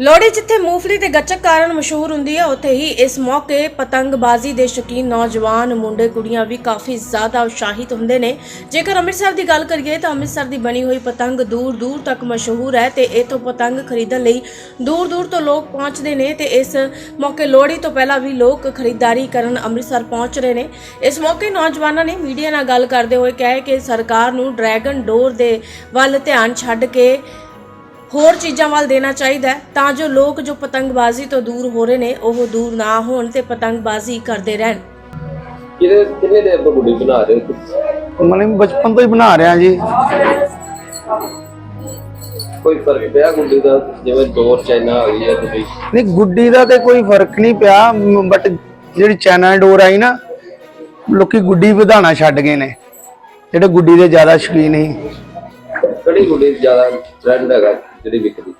ਲੋਹੜੀ ਜਿੱਥੇ ਮੂੰਗਫਲੀ ਤੇ ਗੱਚਕ ਕਾਰਨ ਮਸ਼ਹੂਰ ਹੁੰਦੀ ਹੈ, ਉੱਥੇ ਹੀ ਇਸ ਮੌਕੇ ਪਤੰਗਬਾਜ਼ੀ ਦੇ ਸ਼ੌਕੀਨ ਨੌਜਵਾਨ ਮੁੰਡੇ, ਕੁੜੀਆਂ ਵੀ ਕਾਫੀ ਜ਼ਿਆਦਾ ਉਤਸ਼ਾਹਿਤ ਹੁੰਦੇ ਨੇ। ਜੇਕਰ ਅੰਮ੍ਰਿਤਸਰ ਦੀ ਗੱਲ ਕਰੀਏ ਤਾਂ ਅੰਮ੍ਰਿਤਸਰ ਦੀ ਬਣੀ ਹੋਈ ਪਤੰਗ ਦੂਰ ਦੂਰ ਤੱਕ ਮਸ਼ਹੂਰ ਹੈ ਤੇ ਇਥੋਂ ਪਤੰਗ ਖਰੀਦਣ ਲਈ ਦੂਰ ਦੂਰ ਤੋਂ ਲੋਕ ਪਹੁੰਚਦੇ ਨੇ ਤੇ ਇਸ ਮੌਕੇ ਲੋਹੜੀ ਤੋਂ ਪਹਿਲਾਂ ਵੀ ਲੋਕ ਖਰੀਦਦਾਰੀ ਕਰਨ ਅੰਮ੍ਰਿਤਸਰ ਪਹੁੰਚ ਰਹੇ ਨੇ। ਇਸ ਮੌਕੇ ਨੌਜਵਾਨਾਂ ਨੇ ਮੀਡੀਆ ਨਾਲ ਗੱਲ ਕਰਦੇ ਹੋਏ ਕਿਹਾ ਕਿ ਸਰਕਾਰ ਨੂੰ ਡਰੈਗਨ ਡੋਰ ਦੇ ਵੱਲ ਧਿਆਨ ਛੱਡ ਕੇ ਹੋਰ ਚੀਜ਼ਾਂ ਵੱਲ ਦੇਣਾ ਚਾਹੀਦਾ ਹੈ ਤਾਂ ਜੋ ਲੋਕ ਜੋ ਪਤੰਗਬਾਜ਼ੀ ਤੋਂ ਦੂਰ ਹੋ ਰਹੇ ਨੇ ਉਹ ਦੂਰ ਨਾ ਹੋਣ ਤੇ ਪਤੰਗਬਾਜ਼ੀ ਕਰਦੇ ਰਹਿਣ। ਕਿਹਦੇ ਕਿੰਨੇ ਦੇਰ ਤੋਂ ਗੁੱਡੀ ਬਣਾ ਰਹੇ ਹੋ ਮਨੇ ਬਚਪਨ ਤੋਂ ਹੀ ਬਣਾ ਰਿਹਾ ਜੀ। ਕੋਈ ਫ਼ਰਕ ਪਿਆ ਗੁੱਡੀ ਦਾ? ਜਿਵੇਂ ਡੋਰ ਚਾਈਨਾ ਆ ਗਈ ਹੈ ਗੁੱਡੀ ਨਹੀਂ ਗੁੱਡੀ ਦਾ ਤੇ ਕੋਈ ਫ਼ਰਕ ਨਹੀਂ ਪਿਆ ਬਟ ਜਿਹੜੀ ਚਾਈਨਾ ਡੋਰ ਆਈ ਨਾ ਲੋਕੀ ਗੁੱਡੀ ਵਧਾਣਾ ਛੱਡ ਗਏ ਨੇ। ਜਿਹੜੇ ਗੁੱਡੀ ਦੇ ਜ਼ਿਆਦਾ ਸ਼ੌਕੀਨ ਸੀ। ਕਿਹੜੀ ਗੁੱਡੀ ਜ਼ਿਆਦਾ ਟ੍ਰੈਂਡ ਹੈਗਾ? ਜਿਹੜੀ ਵਿਕਦੀ।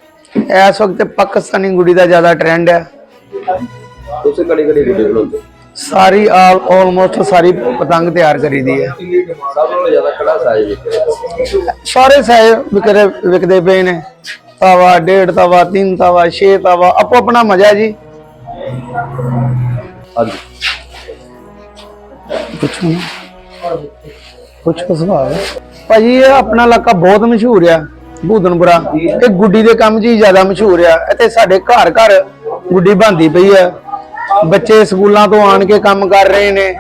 ਇਸ ਵਕਤ ਪਾਕਿਸਤਾਨੀ ਗੁੱਡੀ ਦਾ ਜ਼ਿਆਦਾ ਟ੍ਰੈਂਡ ਹੈ ਤੁਸੀਂ ਕਿਹੜੀ ਕਿਹੜੀ ਗੁੱਡੀ ਬਣਾਉਂਦੇ ਸਾਰੀ ਆਲ ਆਲਮੋਸਟ ਸਾਰੀ ਪਤੰਗ ਤਿਆਰ ਕਰੀਦੀ ਹੈ ਸਭ ਨਾਲੋਂ ਜ਼ਿਆਦਾ ਕਿਹੜਾ ਸਾਈਜ਼ ਵਿਕ ਰਿਹਾ ਸਾਰੇ ਸਾਈਜ਼ ਵਿਕਦੇ ਵਿਕਦੇ ਪਏ ਨੇ। ਤਵਾ ਡੇਢ ਤਵਾ ਤਿੰਨ ਤਵਾ ਛੇ ਤਵਾ ਆਪੋ ਆਪਣਾ ਮਜ਼ਾ ਜੀ। ਪੁੱਛੋ। ਪੁੱਛੋ ਸਵਾਲ। ਭਾਜੀ ਇਹ ਆਪਣਾ ਇਲਾਕਾ ਬਹੁਤ ਮਸ਼ਹੂਰ ਆ। ਭੂਦਨਪੁਰਾ ਇਹ ਗੁੱਡੀ ਦੇ ਕੰਮ ਹੀ ਜ਼ਿਆਦਾ ਮਸ਼ਹੂਰ ਆ। ਇੱਥੇ ਸਾਡੇ ਘਰ ਘਰ ਗੁੱਡੀ ਬਣਦੀ ਪਈ ਆ। ਬੱਚੇ ਸਕੂਲਾਂ ਤੋਂ ਆਣ ਕੇ ਕੰਮ ਕਰ ਰਹੇ ਨੇ।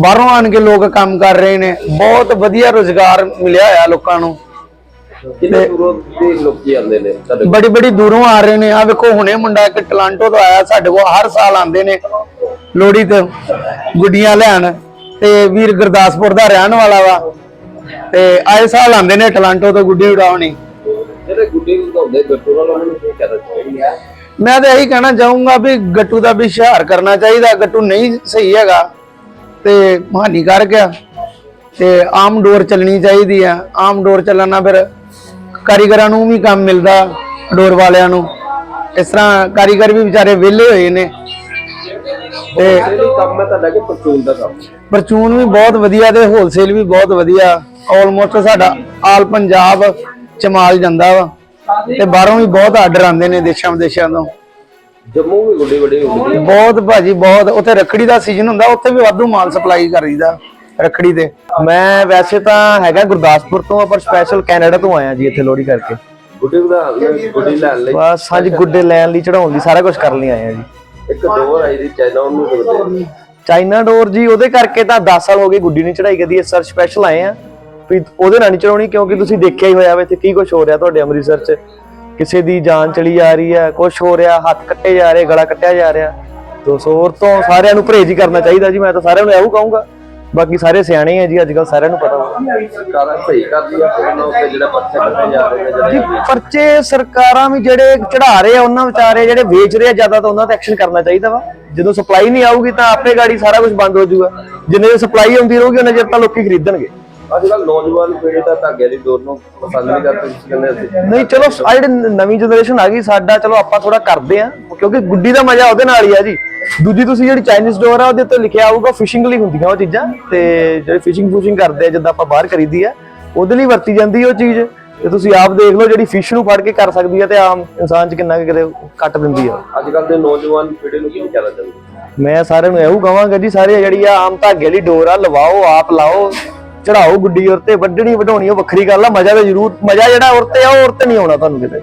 ਬਾਹਰੋਂ ਆਣ ਕੇ ਲੋਕ ਕੰਮ ਕਰ ਰਹੇ ਨੇ। ਬਹੁਤ ਵਧੀਆ ਰੋਜ਼ਗਾਰ ਮਿਲਿਆ ਹੋਇਆ ਲੋਕਾਂ ਨੂੰ। ਕਿੰਨੇ ਦੂਰੋਂ ਦੇ ਲੋਕੀ ਆਉਂਦੇ ਨੇ? ਤੁਹਾਡੇ ਕੋਲ? ਬੜੀ ਬੜੀ ਦੂਰੋਂ ਆ ਰਹੇ ਨੇ। ਆ ਵੇਖੋ ਹੁਣੇ ਮੁੰਡਾ ਇੱਕ ਟਲਾਂਟੋ ਤੋਂ ਆਇਆ। ਸਾਡੇ ਕੋਲ ਹਰ ਸਾਲ ਆਉਂਦੇ ਨੇ ਲੋਹੜੀ ਤੇ ਗੁੱਡੀਆਂ ਲੈਣ। ਤੇ ਵੀਰ ਗੁਰਦਾਸਪੁਰ ਦਾ ਰਹਿਣ ਵਾਲਾ ਵਾ। ਤੇ ਆਏ ਸਾਲ ਆਉਂਦੇ ਨੇ ਟਲਾਂਟੋ ਤੋਂ ਗੁੱਡੀ ਉਡਾਉਣੀ ਜਿਹੜੇ ਗੁੱਡੀ ਵਧਾਉਂਦੇ ਗੱਟੂ ਨਾਲ ਉਹਨਾਂ ਨੂੰ ਕੀ ਕਹਿਣਾ ਚਾਹੀਦਾ? ਮੈਂ ਤਾਂ ਇਹੀ ਕਹਿਣਾ ਚਾਹੂੰਗਾ ਵੀ ਗੱਟੂ ਦਾ ਵੀ ਇਸ਼ਤਿਹਾਰ ਕਰਨਾ ਚਾਹੀਦਾ ਗੱਟੂ ਨਹੀਂ ਸਹੀ ਹੈਗਾ ਤੇ ਹਾਨੀਕਾਰਕ ਆ ਤੇ ਆਮ ਡੋਰ ਚੱਲਣੀ ਚਾਹੀਦੀ ਆ। ਆਮ ਡੋਰ ਚੱਲਣ ਫਿਰ ਕਾਰੀਗਰਾਂ ਨੂੰ ਵੀ ਕੰਮ ਮਿਲਦਾ ਡੋਰ ਵਾਲਿਆਂ ਨੂੰ। ਇਸ ਤਰ੍ਹਾਂ ਕਾਰੀਗਰ ਵੀ ਵਿਚਾਰੇ ਵਿਹਲੇ ਹੋਏ ਨੇ। ਤੇ ਕੰਮ ਹੈ ਤੁਹਾਡਾ ਕਿ ਪਰਚੂਨ ਦਾ ਕੰਮ? ਪਰਚੂਨ ਵੀ ਬਹੁਤ ਵਧੀਆ ਤੇ ਹੋਲਸੇਲ ਵੀ ਬਹੁਤ ਵਧੀਆ। ਆਲਮੋਸਟ ਸਾਡਾ ਆਲ ਪੰਜਾਬ ਚ ਮਾਲ ਜਾਂਦਾ ਵਾ ਤੇ ਬਾਹਰੋਂ ਵੀ ਬਹੁਤ ਆਰਡਰ ਆਉਂਦੇ ਨੇ ਦੇਸ਼ਾਂ ਵਿਦੇਸ਼ਾਂ ਤੋਂ। ਜੰਮੂ ਵੀ ਗੁੱਡੀ ਵੱਡੀ ਹੁੰਦੀ ਬਹੁਤ ਭਾਜੀ ਬਹੁਤ। ਉੱਥੇ ਰੱਖੜੀ ਦਾ ਸੀਜ਼ਨ ਹੁੰਦਾ ਉੱਥੇ ਵੀ ਵਾਧੂ ਮਾਲ ਸਪਲਾਈ ਕਰੀਦਾ ਰੱਖੜੀ ਤੇ। ਮੈਂ ਵੈਸੇ ਤਾਂ ਹੈਗਾ ਗੁਰਦਾਸਪੁਰ ਤੋਂ ਪਰ ਸਪੈਸ਼ਲ ਕੈਨੇਡਾ ਤੋਂ ਆਇਆ ਜੀ ਇੱਥੇ ਲੋਹੜੀ ਕਰਕੇ। ਗੁੱਡੀ ਲਈ ਗੁੱਡੀ ਲੈਣ ਲਈ। ਬਸ ਹਾਂਜੀ ਗੁੱਡੇ ਲੈਣ ਲਈ ਚੜਾਉਣ ਲਈ ਸਾਰਾ ਕੁਝ ਕਰਨ ਲਈ ਆਏ ਆ ਜੀ। ਇੱਕ ਡੋਰ ਆਈ ਦੀ ਚਾਈਨਾ ਉਹਨੂੰ ਸਕਦੇ ਚਾਈਨਾ ਡੋਰ ਜੀ ਉਹਦੇ ਕਰਕੇ ਤਾਂ 10 ਸਾਲ ਹੋ ਗਏ ਗੁੱਡੀ ਨਹੀਂ ਚੜਾਈ ਕਦੀ ਇਸ ਸਰ ਸਪੈਸ਼ਲ ਆਏ ਆ। ਵੀ ਉਹਦੇ ਨਾਲ ਨਹੀਂ ਚੜਾਉਣੀ ਕਿਉਂਕਿ ਤੁਸੀਂ ਦੇਖਿਆ ਹੀ ਹੋਇਆ ਵਾ ਇੱਥੇ ਕੀ ਕੁਝ ਹੋ ਰਿਹਾ ਤੁਹਾਡੇ ਅੰਮ੍ਰਿਤਸਰ 'ਚ। ਕਿਸੇ ਦੀ ਜਾਨ ਚਲੀ ਜਾ ਰਹੀ ਹੈ ਕੁਝ ਹੋ ਰਿਹਾ ਹੱਥ ਕੱਟੇ ਜਾ ਰਹੇ ਗਲਾ ਕੱਟਿਆ ਜਾ ਰਿਹਾ। ਦੋਸਤੋ ਹੋਰ ਤੋਂ ਸਾਰਿਆਂ ਨੂੰ ਪਰਹੇਜ਼ ਹੀ ਕਰਨਾ ਚਾਹੀਦਾ ਜੀ ਮੈਂ ਤਾਂ ਸਾਰਿਆਂ ਨੂੰ ਇਹੋ ਕਹੂੰਗਾ। ਬਾਕੀ ਸਾਰੇ ਸਿਆਣੇ ਆ ਜੀ ਅੱਜ ਕੱਲ ਸਾਰਿਆਂ ਨੂੰ ਪਤਾ ਵਾ ਸਰਕਾਰਾਂ ਸਹੀ ਕਰਦੀ ਆ ਉਹਨਾਂ ਉੱਤੇ ਜਿਹੜਾ ਪੱਥੇ ਕੱਟੇ ਜਾ ਰਹੇ ਨੇ ਜੀ ਜਿਹੜੇ ਪਰਚੇ ਸਰਕਾਰਾਂ ਵੀ ਜਿਹੜੇ ਚੜਾ ਰਹੇ ਆ ਉਹਨਾਂ ਵਿਚਾਰੇ ਜਿਹੜੇ ਵੇਚ ਰਹੇ ਆ ਜ਼ਿਆਦਾ ਤਾਂ ਉਹਨਾਂ ਤੇ ਐਕਸ਼ਨ ਕਰਨਾ ਚਾਹੀਦਾ ਵਾ। ਜਦੋਂ ਸਪਲਾਈ ਨਹੀਂ ਆਊਗੀ ਤਾਂ ਆਪੇ ਗਾੜੀ ਸਾਰਾ ਕੁਝ ਬੰਦ ਹੋ ਜਾਊਗਾ। ਜਿੰਨੇ ਚਿਰ ਸਪਲਾਈ ਆਉਂਦੀ ਰਹੂਗੀ ਉਹਨਾਂ ਚਿਰ ਤਾਂ ਲੋਕੀ ਖਰੀਦਣਗੇ। ਅੱਜ ਕੱਲ ਨੌਜਵਾਨ ਪੀੜ੍ਹੀ ਤਾਂ ਧਾਗੇ ਦੀ ਡੋਰ ਨੂੰ ਪਸੰਦ ਨਹੀਂ ਕਰਦੇ ਤੁਸੀਂ ਕਹਿੰਦੇ ਅਸੀਂ। ਨਹੀਂ ਚਲੋ ਆ ਜਿਹੜੀ ਨਵੀਂ ਜਨਰੇਸ਼ਨ ਆ ਗਈ ਸਾਡਾ ਚਲੋ ਆਪਾਂ ਥੋੜਾ ਕਰਦੇ ਆ ਕਿਉਂਕਿ ਗੁੱਡੀ ਦਾ ਮਜ਼ਾ ਉਹਦੇ ਨਾਲ ਹੀ ਆ ਜੀ। ਦੂਜੀ ਤੁਸੀਂ ਜਿਹੜੀ ਚਾਈਨੀਜ਼ ਡੋਰ ਆ ਉਹਦੇ ਉੱਤੇ ਲਿਖਿਆ ਆਊਗਾ ਫਿਸ਼ਿੰਗ ਲਈ ਹੁੰਦੀਆਂ ਉਹ ਚੀਜ਼ਾਂ ਤੇ ਜਿਹੜੇ ਫਿਸ਼ਿੰਗ ਫੂਸ਼ਿੰਗ ਕਰਦੇ ਆ ਜਿੱਦਾਂ ਆਪਾਂ ਬਾਹਰ ਖਰੀਦੀ ਆ ਉਹਦੇ ਲਈ ਵਰਤੀ ਜਾਂਦੀ ਉਹ ਚੀਜ਼। ਤੇ ਤੁਸੀਂ ਆਪ ਦੇਖ ਲਓ ਜਿਹੜੀ ਫਿਸ਼ ਨੂੰ ਫੜ ਕੇ ਕਰ ਸਕਦੀ ਆ ਤੇ ਆਮ ਇਨਸਾਨ 'ਚ ਕਿੰਨਾ ਕੁ ਕਿਤੇ ਕੱਟ ਦਿੰਦੀ ਆ। ਅੱਜ ਕੱਲ ਦੇ ਨੌਜਵਾਨ ਪੀੜ੍ਹੀ ਨੂੰ ਕੀ ਕਹਿਣਾ ਚਾਹੁੰਦੇ ਮੈਂ ਸਾਰਿਆਂ ਨੂੰ ਇਹੋ ਕਹਾਂਗਾ ਜੀ ਸਾਰੇ ਜਿਹੜੀ ਆ ਆਮ ਧਾਗੇ ਵਾਲੀ ਡੋਰ ਆ ਲਵਾਓ ਆਪ ਲਾਓ ਚੜਾਓ ਗੁੱਡੀ ਤੇ ਵੱਢਣੀ ਵਢਾਉਣੀ ਉਹ ਵੱਖਰੀ ਗੱਲ ਆ ਮਜ਼ਾ ਤਾਂ ਜ਼ਰੂਰ ਮਜ਼ਾ ਜਿਹੜਾ ਉਰ ਤੇ ਆ ਉਹ ਤੇ ਨਹੀਂ ਆਉਣਾ ਤੁਹਾਨੂੰ ਕਿਤੇ।